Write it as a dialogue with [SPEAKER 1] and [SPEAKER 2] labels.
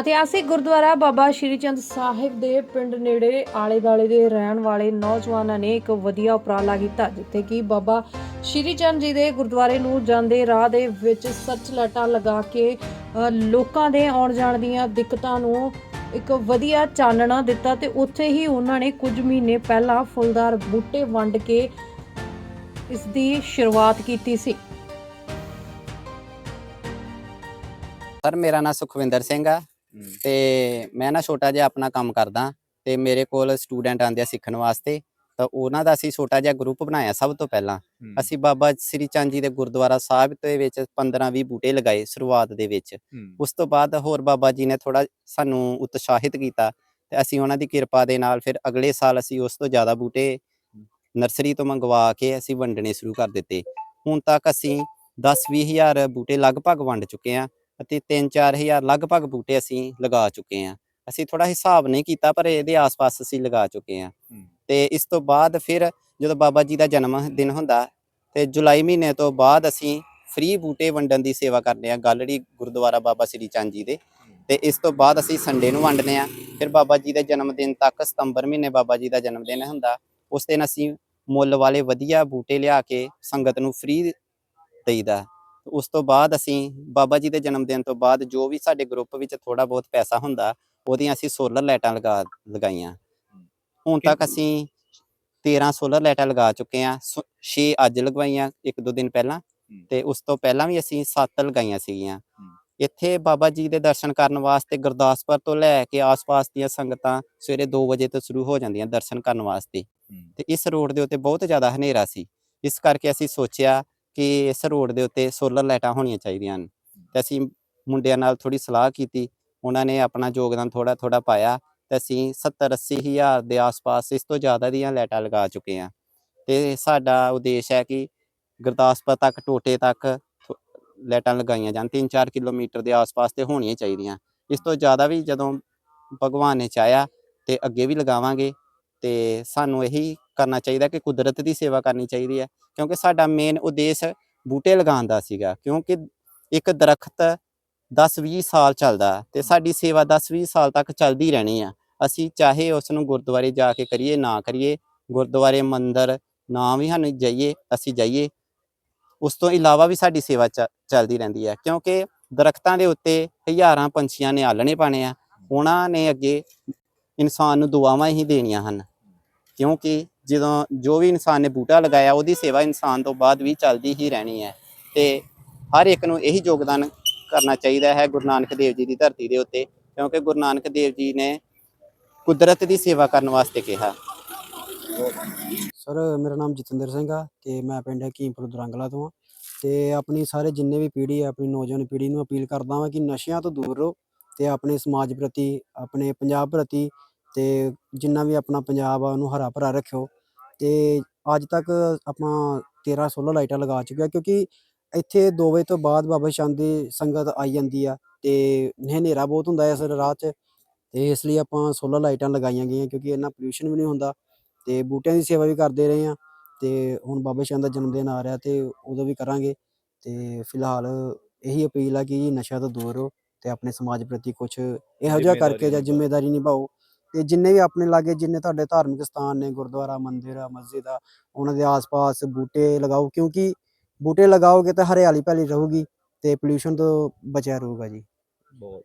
[SPEAKER 1] ਇਤਿਹਾਸਿਕ ਗੁਰਦੁਆਰਾ ਬਾਬਾ ਸ਼੍ਰੀ ਚੰਦ ਸਾਹਿਬ ਦੇ ਪਿੰਡ ਨੇੜੇ ਆਲੇ-ਦਾਲੇ ਦੇ ਰਹਿਣ ਵਾਲੇ ਨੌਜਵਾਨਾਂ ਨੇ ਇੱਕ ਵਧੀਆ ਉਪਰਾਲਾ ਕੀਤਾ, ਜਿੱਥੇ ਕਿ ਬਾਬਾ ਸ਼੍ਰੀ ਚੰਦ ਜੀ ਦੇ ਗੁਰਦੁਆਰੇ ਨੂੰ ਜਾਂਦੇ ਰਾਹ ਦੇ ਵਿੱਚ ਸਰਚ ਲਾਈਟਾਂ ਲਗਾ ਕੇ ਲੋਕਾਂ ਦੇ ਆਉਣ ਜਾਣ ਦੀਆਂ ਦਿੱਕਤਾਂ ਨੂੰ ਇੱਕ ਵਧੀਆ ਚਾਨਣਾ ਦਿੱਤਾ ਤੇ ਉੱਥੇ ਹੀ ਉਹਨਾਂ ਨੇ ਕੁਝ ਮਹੀਨੇ ਪਹਿਲਾਂ ਫੁੱਲਦਾਰ ਬੂਟੇ ਵੰਡ ਕੇ ਇਸ ਦੀ ਸ਼ੁਰੂਆਤ ਕੀਤੀ ਸੀ।
[SPEAKER 2] ਸਰ, ਮੇਰਾ ਨਾਮ ਸੁਖਵਿੰਦਰ ਸਿੰਘ ਆ। ਤੇ ਮੈਂ ਨਾ ਛੋਟਾ ਜਿਹਾ ਆਪਣਾ ਕੰਮ ਕਰਦਾ ਤੇ ਮੇਰੇ ਕੋਲ ਸਟੂਡੈਂਟ ਆਉਂਦੇ ਆ ਸਿੱਖਣ ਵਾਸਤੇ ਤਾਂ ਉਹਨਾਂ ਦਾ ਅਸੀਂ ਛੋਟਾ ਜਿਹਾ ਗਰੁੱਪ ਬਣਾਇਆ ਸਭ ਤੋਂ ਪਹਿਲਾਂ। ਅਸੀਂ ਬਾਬਾ ਸ੍ਰੀ ਚੰਦ ਜੀ ਦੇ ਗੁਰਦੁਆਰਾ ਸਾਹਿਬ ਦੇ ਵਿੱਚ 15-20 ਬੂਟੇ ਲਗਾਏ ਸ਼ੁਰੂਆਤ ਦੇ ਵਿੱਚ। ਉਸ ਤੋਂ ਬਾਅਦ ਹੋਰ ਬਾਬਾ ਜੀ ਨੇ ਥੋੜਾ ਸਾਨੂੰ ਉਤਸ਼ਾਹਿਤ ਕੀਤਾ ਤੇ ਅਸੀਂ ਉਹਨਾਂ ਦੀ ਕਿਰਪਾ ਦੇ ਨਾਲ ਫਿਰ ਅਗਲੇ ਸਾਲ ਅਸੀਂ ਉਸ ਤੋਂ ਜ਼ਿਆਦਾ ਬੂਟੇ ਨਰਸਰੀ ਤੋਂ ਮੰਗਵਾ ਕੇ ਅਸੀਂ ਵੰਡਣੇ ਸ਼ੁਰੂ ਕਰ ਦਿੱਤੇ। ਹੁਣ ਤੱਕ ਅਸੀਂ 10-20 ਹਜ਼ਾਰ ਬੂਟੇ ਲਗਭਗ ਵੰਡ ਚੁੱਕੇ ਹਾਂ। ਅਤੇ 3-4 ਹਜ਼ਾਰ ਲਗਭਗ ਬੂਟੇ ਅਸੀਂ ਲਗਾ ਚੁੱਕੇ ਹਾਂ। ਅਸੀਂ ਥੋੜਾ ਹਿਸਾਬ ਨਹੀਂ ਕੀਤਾ ਪਰ ਇਹਦੇ ਆਸ-ਪਾਸ ਅਸੀਂ ਲਗਾ ਚੁੱਕੇ ਹਾਂ। ਤੇ ਇਸ ਤੋਂ ਬਾਅਦ ਫਿਰ ਜਦੋਂ ਬਾਬਾ ਜੀ ਦਾ ਜਨਮ ਦਿਨ ਹੁੰਦਾ ਤੇ ਜੁਲਾਈ ਮਹੀਨੇ ਤੋਂ ਬਾਅਦ ਅਸੀਂ ਫ੍ਰੀ ਬੂਟੇ ਵੰਡਣ ਦੀ ਸੇਵਾ ਕਰਦੇ ਹਾਂ ਗਾਲੜੀ ਗੁਰਦੁਆਰਾ ਬਾਬਾ ਸ੍ਰੀ ਚੰਦ ਜੀ ਦੇ। ਤੇ ਇਸ ਤੋਂ ਬਾਅਦ ਅਸੀਂ ਸੰਡੇ ਨੂੰ ਵੰਡਨੇ ਆ ਫਿਰ ਬਾਬਾ ਜੀ ਦੇ ਜਨਮ ਦਿਨ ਤੱਕ ਸਤੰਬਰ ਮਹੀਨੇ ਬਾਬਾ ਜੀ ਦਾ ਜਨਮ ਦਿਨ ਹੁੰਦਾ। ਉਸ ਦਿਨ ਅਸੀਂ ਮੁੱਲ ਵਾਲੇ ਵਧੀਆ ਬੂਟੇ ਲਿਆ ਕੇ ਸੰਗਤ ਨੂੰ ਫ੍ਰੀ ਦੇਈਦਾ। ਉਸ ਤੋਂ ਬਾਅਦ ਅਸੀਂ ਬਾਬਾ ਜੀ ਦੇ ਜਨਮ ਦਿਨ ਤੋਂ ਬਾਅਦ ਜੋ ਵੀ ਸਾਡੇ ਗਰੁੱਪ ਵਿੱਚ ਥੋੜਾ ਬਹੁਤ ਪੈਸਾ ਹੁੰਦਾ ਉਹਦੀਆਂ ਅਸੀਂ ਸੋਲਰ ਲਾਈਟਾਂ ਲਗਾ ਲਗਾਈਆਂ। ਹੁਣ ਤੱਕ ਅਸੀਂ 13 ਸੋਲਰ ਲਾਈਟਾਂ ਲਗਾ ਚੁੱਕੇ ਆ 6 ਅੱਜ ਲਗਵਾਈਆਂ ਇੱਕ ਦੋ ਦਿਨ ਪਹਿਲਾਂ। ਤੇ ਉਸ ਤੋਂ ਪਹਿਲਾਂ ਵੀ ਅਸੀਂ 7 ਲਗਾਈਆਂ ਸੀਗੀਆਂ। ਇੱਥੇ ਬਾਬਾ ਜੀ ਦੇ ਦਰਸ਼ਨ ਕਰਨ ਵਾਸਤੇ ਗੁਰਦਾਸਪੁਰ ਤੋਂ ਲੈ ਕੇ ਆਸ-ਪਾਸ ਦੀਆਂ ਸੰਗਤਾਂ ਸਵੇਰੇ 2 ਵਜੇ ਤੋਂ ਸ਼ੁਰੂ ਹੋ ਜਾਂਦੀਆਂ ਦਰਸ਼ਨ ਕਰਨ ਵਾਸਤੇ। ਤੇ ਇਸ ਰੋਡ ਦੇ ਉੱਤੇ ਬਹੁਤ ਜ਼ਿਆਦਾ ਹਨੇਰਾ ਸੀ। ਇਸ ਕਰਕੇ ਅਸੀਂ ਸੋਚਿਆ ਕਿ ਇਸ ਰੋਡ ਦੇ ਉੱਤੇ ਸੋਲਰ ਲਾਈਟਾਂ ਹੋਣੀਆਂ ਚਾਹੀਦੀਆਂ ਹਨ। ਤੇ ਅਸੀਂ ਮੁੰਡਿਆਂ ਨਾਲ ਥੋੜੀ ਸਲਾਹ ਕੀਤੀ। ਉਹਨਾਂ ਨੇ ਆਪਣਾ ਯੋਗਦਾਨ ਥੋੜਾ ਥੋੜਾ ਪਾਇਆ ਤੇ ਅਸੀਂ 70 80 ਹਜ਼ਾਰ ਦੇ ਆਸ-ਪਾਸ ਇਸ ਤੋਂ ਜ਼ਿਆਦਾ ਦੀਆਂ ਲਾਈਟਾਂ ਲਗਾ ਚੁੱਕੇ ਹਾਂ। ਤੇ ਸਾਡਾ ਉਦੇਸ਼ ਹੈ ਕਿ ਗੁਰਦਾਸਪੁਰ ਤੱਕ, ਟੋਟੇ ਤੱਕ ਲਾਈਟਾਂ ਲਗਾਈਆਂ ਜਾਣ। 3-4 ਕਿਲੋਮੀਟਰ ਦੇ ਆਸ-ਪਾਸ ਤੇ ਹੋਣੀਆਂ ਚਾਹੀਦੀਆਂ। ਇਸ ਤੋਂ ਜ਼ਿਆਦਾ ਵੀ ਜਦੋਂ ਭਗਵਾਨ ਨੇ ਚਾਹਿਆ ਤੇ ਅੱਗੇ ਵੀ ਲਗਾਵਾਂਗੇ ਤੇ ਸਾਨੂੰ ਇਹੀ ਕਰਨਾ ਚਾਹੀਦਾ ਕਿ ਕੁਦਰਤ ਦੀ ਸੇਵਾ ਕਰਨੀ ਚਾਹੀਦੀ ਹੈ, ਕਿਉਂਕਿ ਸਾਡਾ ਮੇਨ ਉਦੇਸ਼ ਬੂਟੇ ਲਗਾਉਣ ਦਾ ਸੀਗਾ, ਕਿਉਂਕਿ ਇੱਕ ਦਰਖਤ 10-20 ਸਾਲ ਚੱਲਦਾ ਤੇ ਸਾਡੀ ਸੇਵਾ 10-20 ਸਾਲ ਤੱਕ ਚੱਲਦੀ ਰਹਿਣੀ ਆ। ਅਸੀਂ ਚਾਹੇ ਉਸ ਨੂੰ ਗੁਰਦੁਆਰੇ ਜਾ ਕੇ ਕਰੀਏ, ਨਾ ਕਰੀਏ, ਗੁਰਦੁਆਰੇ, ਮੰਦਰ, ਨਾ ਵੀ ਸਾਨੂੰ ਜਾਈਏ, ਅਸੀਂ ਜਾਈਏ, ਉਸ ਤੋਂ ਇਲਾਵਾ ਵੀ ਸਾਡੀ ਸੇਵਾ ਚ- ਚੱਲਦੀ ਰਹਿੰਦੀ ਹੈ, ਕਿਉਂਕਿ ਦਰਖਤਾਂ ਦੇ ਉੱਤੇ ਹਜ਼ਾਰਾਂ ਪੰਛੀਆਂ ਨੇ ਆਲਣੇ ਪਾਣੇ ਆ, ਉਹਨਾਂ ਨੇ ਅੱਗੇ ਇਨਸਾਨ ਨੂੰ ਦੁਆਵਾਂ ਹੀ ਦੇਣੀਆਂ ਹਨ। ਕਿਉਂਕਿ ਜਦੋਂ ਜੋ ਵੀ ਇਨਸਾਨ ਨੇ ਬੂਟਾ ਲਗਾਇਆ, ਉਹਦੀ ਸੇਵਾ ਇਨਸਾਨ ਤੋਂ ਬਾਅਦ ਵੀ ਚੱਲਦੀ ਹੀ ਰਹਿਣੀ ਹੈ। ਤੇ ਹਰ ਇੱਕ ਨੂੰ ਇਹੀ ਯੋਗਦਾਨ ਕਰਨਾ ਚਾਹੀਦਾ ਹੈ ਗੁਰੂ ਨਾਨਕ ਦੇਵ ਜੀ ਦੀ ਧਰਤੀ ਦੇ ਉੱਤੇ, ਕਿਉਂਕਿ ਗੁਰੂ ਨਾਨਕ ਦੇਵ ਜੀ ਨੇ ਕੁਦਰਤ ਦੀ ਸੇਵਾ ਕਰਨ ਵਾਸਤੇ ਕਿਹਾ।
[SPEAKER 3] ਸਰ, ਮੇਰਾ ਨਾਮ ਜਤਿੰਦਰ ਸਿੰਘ ਆ ਤੇ ਮੈਂ ਪਿੰਡ ਹਕੀਮਪੁਰ ਦੁਰੰਗਲਾ ਤੋਂ ਆ। ਤੇ ਆਪਣੀ ਸਾਰੇ ਜਿੰਨੇ ਵੀ ਪੀੜ੍ਹੀ ਆ, ਆਪਣੀ ਨੌਜਵਾਨ ਪੀੜ੍ਹੀ ਨੂੰ ਅਪੀਲ ਕਰਦਾ ਹਾਂ ਕਿ ਨਸ਼ਿਆਂ ਤੋਂ ਦੂਰ ਰਹੋ ਤੇ ਆਪਣੇ ਸਮਾਜ ਪ੍ਰਤੀ, ਆਪਣੇ ਪੰਜਾਬ ਪ੍ਰਤੀ ਤੇ ਜਿੰਨਾ ਵੀ ਆਪਣਾ ਪੰਜਾਬ ਆ ਉਹਨੂੰ ਹਰਾ ਭਰਾ ਰੱਖਿਓ। ਤੇ ਅੱਜ ਤੱਕ ਆਪਾਂ 13 16 ਲਾਈਟਾਂ ਲਗਾ ਚੁੱਕੇ ਆ ਕਿਉਂਕਿ ਇੱਥੇ 2 ਵਜੇ ਤੋਂ ਬਾਅਦ ਬਾਬਾ ਸ਼ਾਮ ਦੀ ਸੰਗਤ ਆਈ ਜਾਂਦੀ ਆ ਤੇ ਹਨੇਰਾ ਬਹੁਤ ਹੁੰਦਾ ਇਸ ਰਾਤ 'ਚ। ਤੇ ਇਸ ਲਈ ਆਪਾਂ 16 ਲਾਈਟਾਂ ਲਗਾਈਆਂ ਗਈਆਂ ਕਿਉਂਕਿ ਇੰਨਾ ਪੋਲਿਊਸ਼ਨ ਵੀ ਨਹੀਂ ਹੁੰਦਾ ਤੇ ਬੂਟਿਆਂ ਦੀ ਸੇਵਾ ਵੀ ਕਰਦੇ ਰਹੇ ਆ। ਤੇ ਹੁਣ ਬਾਬਾ ਸ਼ਾਨ ਦਾ ਜਨਮ ਦਿਨ ਆ ਰਿਹਾ ਤੇ ਉਦੋਂ ਵੀ ਕਰਾਂਗੇ। ਤੇ ਫਿਲਹਾਲ ਇਹੀ ਅਪੀਲ ਆ ਕਿ ਨਸ਼ਾ ਤੋਂ ਦੂਰ ਰਹੋ ਤੇ ਆਪਣੇ ਸਮਾਜ ਪ੍ਰਤੀ ਕੁਝ ਇਹੋ ਜਿਹਾ ਕਰਕੇ ਜਾਂ ਜ਼ਿੰਮੇਵਾਰੀ ਨਿਭਾਓ। ਤੇ ਜਿੰਨੇ ਵੀ ਆਪਣੇ ਲਾਗੇ ਜਿੰਨੇ ਤੁਹਾਡੇ ਧਾਰਮਿਕ ਸਥਾਨ ਨੇ, ਗੁਰਦੁਆਰਾ, ਮੰਦਿਰ ਆ ਮਸਜਿਦ ਆ, ਉਹਨਾਂ ਦੇ ਆਸ-ਪਾਸ ਬੂਟੇ ਲਗਾਓ, ਕਿਉਂਕਿ ਬੂਟੇ ਲਗਾਓਗੇ ਤਾਂ ਹਰਿਆਲੀ ਭੈਲੀ ਰਹੂਗੀ ਤੇ ਪੋਲਿਊਸ਼ਨ ਤੋਂ ਬਚਿਆ ਰਹੂਗਾ ਜੀ।
[SPEAKER 4] ਬਹੁਤ